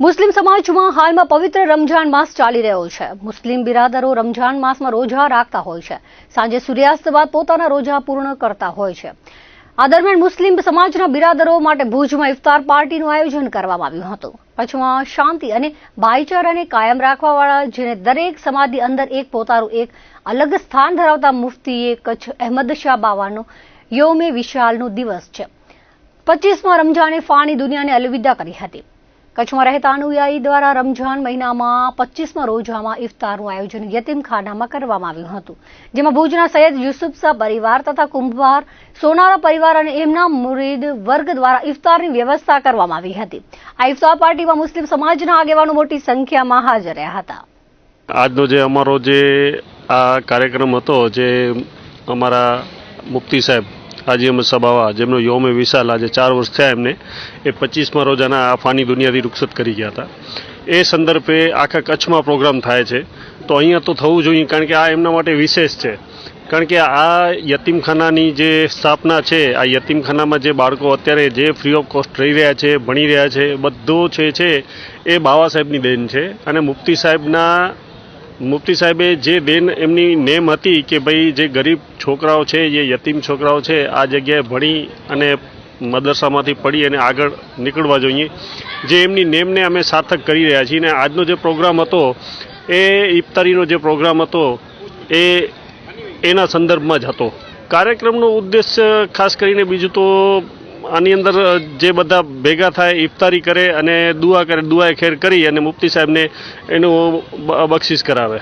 મુસ્લિમ સમાજમાં હાલમાં પવિત્ર રમઝાન માસ ચાલી રહ્યો છે. મુસ્લિમ બિરાદરો રમઝાન માસમાં રોજા રાખતા હોય છે. સાંજે સૂર્યાસ્ત બાદ પોતાના રોજા પૂર્ણ કરતા હોય છે. આ દરમિયાન મુસ્લિમ સમાજના બિરાદરો માટે ભુજમાં ઇફતાર પાર્ટીનું આયોજન કરવામાં આવ્યું હતું. કચ્છમાં શાંતિ અને ભાઈચારાને કાયમ રાખવાવાળા, જેને દરેક સમાજની અંદર એક પોતાનું એક અલગ સ્થાન ધરાવતા મુફ્તીએ કચ્છ અહેમદ શાહ બાવાનો યોમે વિશાલનો દિવસ છે. પચીસમાં રમઝાને ફાની દુનિયાને અલવિદા કરી હતી. કચ્છમાં રહેતા અનુયાયી દ્વારા રમઝાન મહિનામાં પચીસમાં રોજામાં ઇફતારનું આયોજન યતીમખાનામાં કરવામાં આવ્યું હતું. જેમાં ભુજના સૈયદ યુસુફસા પરિવાર તથા કુંભાર, સોનારા પરિવાર અને એમના મુરીદ વર્ગ દ્વારા ઇફતારની વ્યવસ્થા કરવામાં આવી હતી. આ ઇફતાર પાર્ટીમાં મુસ્લિમ સમાજના આગેવાનો મોટી સંખ્યામાં હાજર રહ્યા હતા. આજનો જે અમારો જે આ કાર્યક્રમ હતો, જે અમારા મુફ્તી સાહેબ હાજી અહમદ સબાવા જેમનો યોમે વિશાલ, આજે ચાર વર્ષ થયા એમને, એ પચીસમાં રોજાના આ ફાની દુનિયાથી રૂખસત કરી ગયા હતા. એ સંદર્ભે આખા કચ્છમાં પ્રોગ્રામ થાય છે. તો અહીંયા તો થવું જોઈએ, કારણ કે આ એમના માટે વિશેષ છે. કારણ કે આ યતીમખાનાની જે સ્થાપના છે, આ યતીમખાનામાં જે બાળકો અત્યારે જે ફ્રી ઓફ કોસ્ટ રહી રહ્યા છે, ભણી રહ્યા છે, બધો છે છે, એ બાવા સાહેબની દેન છે. અને મુફ્તી સાહેબના મુફ્તી સાહેબે જે દેન એમની નેમ હતી કે ભાઈ જે ગરીબ છોકરાઓ છે, જે યતીમ છોકરાઓ છે, આ જગ્યાએ ભણી અને મદરસામાંથી પડી અને આગળ નીકળવા જોઈએ, જે એમની નેમને અમે સાર્થક કરી રહ્યા છીએ. અને આજનો જે પ્રોગ્રામ હતો, એ ઇફતારીનો જે પ્રોગ્રામ હતો, એ એના સંદર્ભમાં જ હતો. કાર્યક્રમનો ઉદ્દેશ્ય ખાસ કરીને બીજું તો આની અંદર જે બધા ભેગા થાય, ઇફતારી કરે અને દુઆ કરે, દુઆએ ખેર કરી અને મુફ્તી સાહેબને એનું બક્ષિસ કરાવે.